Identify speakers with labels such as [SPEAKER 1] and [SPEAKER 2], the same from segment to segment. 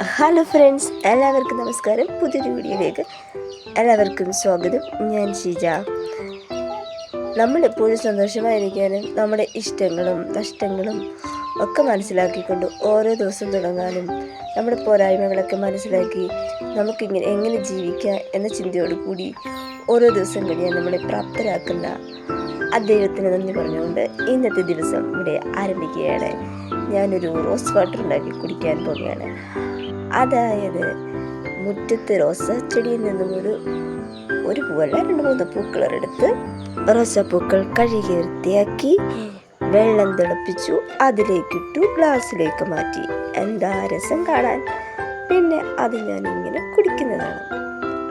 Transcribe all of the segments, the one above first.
[SPEAKER 1] Hello friends എല്ലാവർക്കും നമസ്കാരം. പുതിയൊരു വീഡിയോയിലേക്ക് എല്ലാവർക്കും സ്വാഗതം. ഞാൻ ഷീജ. നമ്മളെപ്പോഴും സന്തോഷമായിരിക്കാനും നമ്മുടെ ഇഷ്ടങ്ങളും നഷ്ടങ്ങളും ഒക്കെ മനസ്സിലാക്കിക്കൊണ്ട് ഓരോ ദിവസം തുടങ്ങാനും നമ്മുടെ പോരായ്മകളൊക്കെ മനസ്സിലാക്കി നമുക്കിങ്ങനെ എങ്ങനെ ജീവിക്കാം എന്ന ചിന്തയോട് കൂടി ഓരോ ദിവസം കഴിയാൻ നമ്മളെ പ്രാപ്തരാക്കുന്ന ആ ദൈവത്തിന് നന്ദി പറഞ്ഞുകൊണ്ട് ഇന്നത്തെ ദിവസം ഇവിടെ ആരംഭിക്കുകയാണ്. ഞാനൊരു റോസ് വാട്ടർ ഉണ്ടാക്കി കുടിക്കാൻ പോവുകയാണ്. അതായത് മുറ്റത്ത് റോസാച്ചെടിയിൽ ചെടിയിൽ നിന്നും ഒരു ഒരു പൂവല്ല രണ്ട് മൂന്ന് പൂക്കളെടുത്ത് റോസാപ്പൂക്കൾ കഴുകി വൃത്തിയാക്കി വെള്ളം തിളപ്പിച്ചു അതിലേക്കിട്ടു ഗ്ലാസ്സിലേക്ക് മാറ്റി. എന്താ രസം കാണാൻ? പിന്നെ അത് ഞാൻ ഇങ്ങനെ കുടിക്കുന്നതാണ്.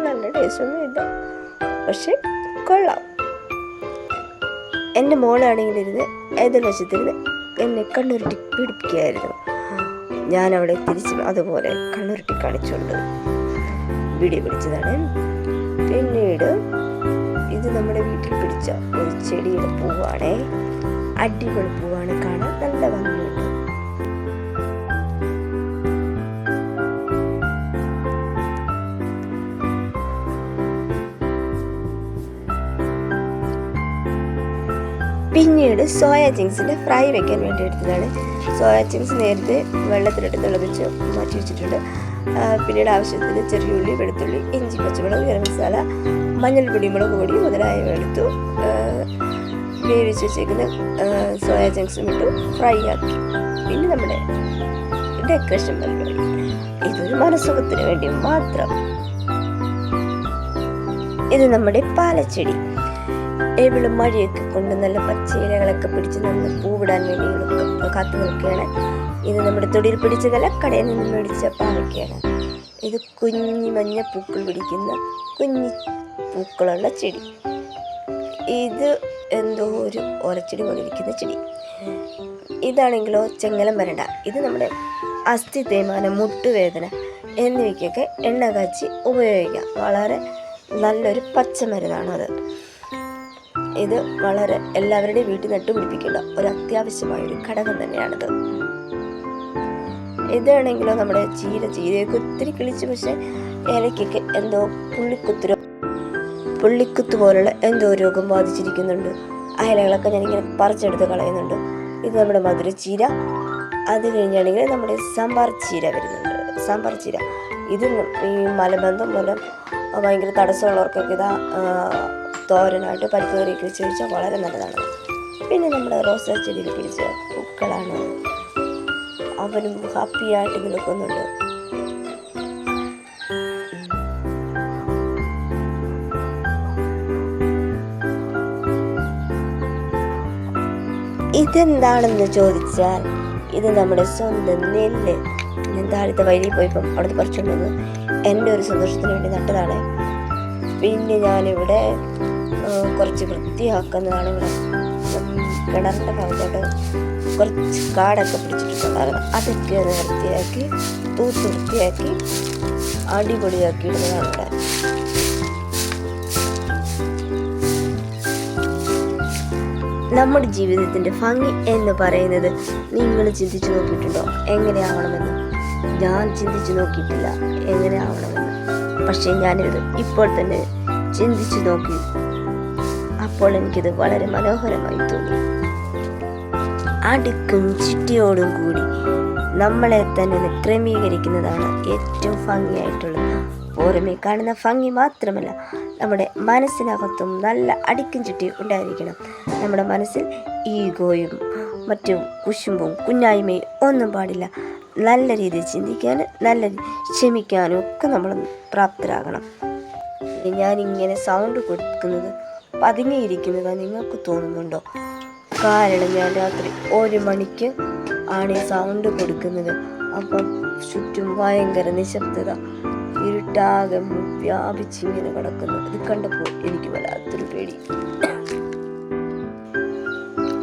[SPEAKER 1] നല്ല ടേസ്റ്റൊന്നുമില്ല പക്ഷെ കൊള്ളാം. എന്റെ മോളാണെങ്കിൽ ഇരുന്ന് വശത്തിരുന്ന് എന്നെ കണ്ണുരുട്ടി പിടിപ്പിക്കുകയായിരുന്നു. ഞാൻ അവളെ തിരിച്ച് അതുപോലെ കണ്ണുരുട്ടി കാണിച്ചുകൊണ്ട് വീഡിയോ പിടിച്ചതാണ്. പിന്നീട് ഇത് നമ്മുടെ വീട്ടിൽ പിടിച്ച ഒരു ചെടിയുടെ പൂവാണേ. അടിപൊളി പൂവാണ്. കാണാൻ നല്ല ഭംഗിയുണ്ട് പിന്നീട് സോയ ചിങ്സിന്റെ ഫ്രൈ വെക്കാൻ വേണ്ടി എടുത്തതാണ്. സോയ ചിങ്സ് നേരത്തെ വെള്ളത്തിലിട്ട് തിളപ്പിച്ച് മാറ്റി വെച്ചിട്ടുണ്ട്. പിന്നീട് ആവശ്യത്തിന് ചെറിയ ഉള്ളി വെളുത്തുള്ളി ഇഞ്ചി പച്ചമുളക് ഗരം മസാല മഞ്ഞൾപ്പൊടി മുളക് പൊടി മുതലായവ എടുത്തു വേവിച്ച് വെച്ചേക്കുന്ന സോയ ചിങ്സും ഇട്ടു ഫ്രൈ ആക്കി. പിന്നെ നമ്മുടെ ഡെക്കറേഷൻ പരിപാടി. ഇതൊരു മനസ്സുഖത്തിന് വേണ്ടി മാത്രം. ഇത് നമ്മുടെ പാലച്ചെടി. എവിളും മഴയൊക്കെ കൊണ്ട് നല്ല പച്ചയിലകളൊക്കെ പിടിച്ച് നമ്മൾ പൂവിടാൻ വേണ്ടി കാത്തു നിൽക്കുകയാണ് ഇത് നമ്മുടെ തൊടിയിൽ പിടിച്ചതല്ല കടയിൽ നിന്ന് മേടിച്ച പാവയ്ക്കാണ്. ഇത് കുഞ്ഞു മഞ്ഞ പൂക്കൾ പിടിക്കുന്ന കുഞ്ഞു പൂക്കളുള്ള ചെടി. ഇത് എന്തോ ഒരു ഓലച്ചെടി പോലെ ചെടി. ഇതാണെങ്കിലോ ചെങ്ങലം വരണ്ട. ഇത് നമ്മുടെ അസ്ഥി തേമാനം മുട്ടുവേദന എന്നിവയ്ക്കൊക്കെ എണ്ണ കാച്ചി ഉപയോഗിക്കാം. വളരെ നല്ലൊരു പച്ചമരുന്നാണ് അത് ഇത് വളരെ എല്ലാവരുടെയും വീട്ടിൽ നട്ടുപിടിപ്പിക്കേണ്ട ഒരു അത്യാവശ്യമായ ഒരു ഘടകം തന്നെയാണിത്. ഇതാണെങ്കിലോ നമ്മുടെ ചീര ചീരയൊക്കെ ഒത്തിരി കിളിച്ച് പക്ഷെ ഏലയ്ക്കൊക്കെ എന്തോ പുള്ളിക്കുത്ത് രോ- പുള്ളിക്കുത്ത് പോലുള്ള എന്തോ രോഗം ബാധിച്ചിരിക്കുന്നുണ്ട്. ആ ഇലകളൊക്കെ ഞാനിങ്ങനെ പറിച്ചെടുത്ത് കളയുന്നുണ്ട്. ഇത് നമ്മുടെ മധുര മധുരച്ചീര അത് കഴിഞ്ഞാണെങ്കിൽ നമ്മുടെ സാമ്പാർ ചീര വരുന്നുണ്ട്. സാമ്പാർ ചീര. ഇത് ഈ മലബന്ധം മൂലം ഭയങ്കര തടസ്സമുള്ളവർക്കൊക്കെ ഇതാ തോരനായിട്ട് പരിപ്പ് കറിയൊക്കെ വെച്ച് കഴിച്ചാൽ വളരെ നല്ലതാണ്. പിന്നെ നമ്മുടെ റോസാ ചെടിയിൽ പിടിച്ച പൂക്കളാണ്. അവനും ഹാപ്പിയായിട്ട് നിൽക്കുന്നുണ്ട്. ഇതെന്താണെന്ന് ചോദിച്ചാൽ ഇത് നമ്മുടെ സ്വന്തം നെല്ല്. ഞാൻ താഴത്തെ വഴിയിൽ പോയപ്പം അവിടുത്തെ പറിച്ചുകൊണ്ടുവന്ന് എന്റെ ഒരു സന്തോഷത്തിന് വേണ്ടി നട്ടതാണ്. പിന്നെ ഞാനിവിടെ കുറച്ച് വൃത്തിയാക്കുന്നതാണ് ഇവിടെ. കിണറിന്റെ ഭാഗത്തോട്ട് കുറച്ച് കാടൊക്കെ പിടിച്ചിട്ടുണ്ടായിരുന്നു. അതൊക്കെ ഒന്ന് വൃത്തിയാക്കി തൂത്ത് വൃത്തിയാക്കി അടിപൊളിയാക്കി ഇടുന്നതാണ് ഇവിടെ. നമ്മുടെ ജീവിതത്തിന്റെ ഭംഗി എന്ന് പറയുന്നത് നിങ്ങൾ ചിന്തിച്ചു നോക്കിയിട്ടുണ്ടോ? എങ്ങനെയാവണമെന്ന് ഞാൻ ചിന്തിച്ചു നോക്കിയിട്ടില്ല. എങ്ങനെയാവണമെന്ന് പക്ഷേ ഞാനിത് ഇപ്പോൾ തന്നെ ചിന്തിച്ചു നോക്കി. അപ്പോൾ എനിക്കിത് വളരെ മനോഹരമായി തോന്നി. അടുക്കും ചിട്ടിയോടും കൂടി നമ്മളെ തന്നെ ക്രമീകരിക്കുന്നതാണ് ഏറ്റവും ഭംഗിയായിട്ടുള്ളത്. പുറമേ കാണുന്ന ഭംഗി മാത്രമല്ല നമ്മുടെ മനസ്സിനകത്തും നല്ല അടിക്കും ചുറ്റി ഉണ്ടായിരിക്കണം. നമ്മുടെ മനസ്സിൽ ഈഗോയും മറ്റു കുശുമ്പും കുഞ്ഞായ്മയും ഒന്നും പാടില്ല. നല്ല രീതിയിൽ ചിന്തിക്കാനും നല്ല ക്ഷമിക്കാനും ഒക്കെ നമ്മൾ പ്രാപ്തരാകണം. ഞാനിങ്ങനെ സൗണ്ട് കൊടുക്കുന്നത് പതുങ്ങിയിരിക്കുന്നതാണ് നിങ്ങൾക്ക് തോന്നുന്നുണ്ടോ? കാരണം ഞാൻ രാത്രി ഒരു മണിക്ക് ആണ് ഈ സൗണ്ട് കൊടുക്കുന്നത്. അപ്പം ചുറ്റും ഭയങ്കര നിശബ്ദത ഇരുട്ടാകെ വ്യാപിച്ചിങ്ങനെ കിടക്കുന്നു. ഇത് കണ്ടപ്പോൾ എനിക്ക് വല്ലാത്തൊരു പേടി.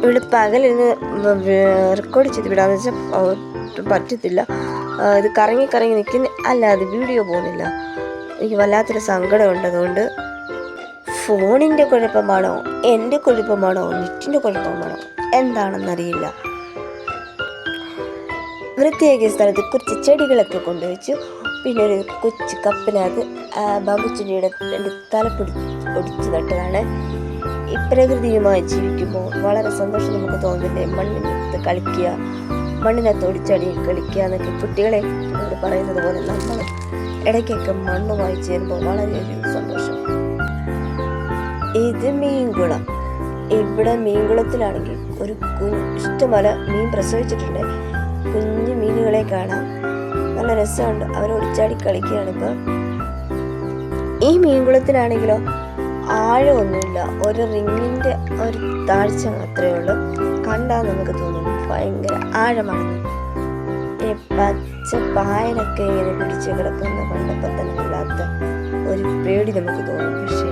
[SPEAKER 1] ഇവിടെ പകലിന്ന് റെക്കോർഡ് ചെയ്ത് വിടാന്ന് വെച്ചാൽ പറ്റത്തില്ല. ഇത് കറങ്ങി കറങ്ങി നിൽക്കുന്ന അല്ലാതെ വീഡിയോ പോകുന്നില്ല. എനിക്ക് വല്ലാത്തൊരു സങ്കടമുണ്ട് അതുകൊണ്ട് ഫോണിന്റെ കുഴപ്പമാണോ എന്റെ കുഴപ്പമാണോ നെറ്റിന്റെ കുഴപ്പമാണോ എന്താണെന്നറിയില്ല വൃത്തിയാക്കിയ സ്ഥലത്ത് കുറച്ച് ചെടികളൊക്കെ കൊണ്ടുവച്ചു. പിന്നെ ഒരു കൊച്ചു കപ്പിനകത്ത് ചെടിയുടെ രണ്ട് തലപ്പൊടി ഒടിച്ചു നട്ടതാണ്. പ്രകൃതിയുമായി ജീവിക്കുമ്പോൾ വളരെ സന്തോഷം നമുക്ക് തോന്നുന്നില്ലേ? മണ്ണിനകത്ത് കളിക്കുക മണ്ണിനകത്ത് ഒടിച്ചടി കളിക്കുക എന്നൊക്കെ കുട്ടികളെ പറയുന്നത് പോലെ നമ്മൾ ഇടയ്ക്കൊക്കെ മണ്ണുമായി ചേരുമ്പോൾ വളരെയധികം സന്തോഷം. ഇത് മീൻകുളം. ഇവിടെ മീൻകുളത്തിലാണെങ്കിൽ ഒരു ഇഷ്ടമല മീൻ പ്രസവിച്ചിട്ടുണ്ട്. കുഞ്ഞു മീനുകളെ കാണാം. നല്ല രസമുണ്ട്. അവർ ഒടിച്ചാടി കളിക്കുകയാണ് ഇപ്പം. ഈ മീൻകുളത്തിലാണെങ്കിലോ ആഴമൊന്നുമില്ല ഒരു റിങ്ങിന്റെ ഒരു താഴ്ച മാത്രമേ ഉള്ളൂ. കണ്ടാൽ നമുക്ക് തോന്നും ഭയങ്കര ആഴമാണ്. ഈ പച്ച പായലൊക്കെ ഇങ്ങനെ പിടിച്ച് കിടക്കുന്ന കണ്ടപ്പോൾ തന്നെ വല്ലാത്ത ഒരു പേടി നമുക്ക് തോന്നും. പക്ഷേ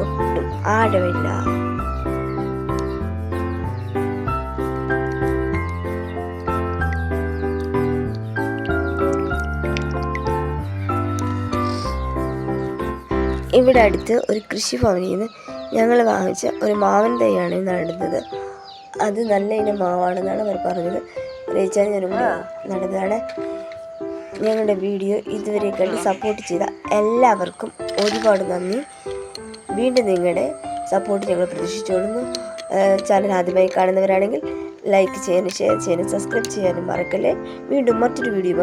[SPEAKER 1] ഒട്ടും ആഴമില്ല. ഇവിടെ അടുത്ത് ഒരു കൃഷിഭവനിൽ നിന്ന് ഞങ്ങൾ വാങ്ങിച്ച ഒരു മാവൻ തൈയാണ് നടുന്നത്. അത് നല്ല ഇനം മാവാണെന്നാണ് അവർ പറഞ്ഞത്. രചന ഞാനും നടന്നതാണ്. ഞങ്ങളുടെ വീഡിയോ ഇതുവരെ കണ്ട് സപ്പോർട്ട് ചെയ്ത എല്ലാവർക്കും ഒരുപാട് നന്ദി. വീണ്ടും നിങ്ങളുടെ സപ്പോർട്ട് ഞങ്ങൾ പ്രതീക്ഷിച്ചുകൊള്ളുന്നു. ചാനൽ ആദ്യമായി കാണുന്നവരാണെങ്കിൽ ലൈക്ക് ചെയ്യാനും ഷെയർ ചെയ്യാനും സബ്സ്ക്രൈബ് ചെയ്യാനും മറക്കല്ലേ. വീണ്ടും മറ്റൊരു വീഡിയോ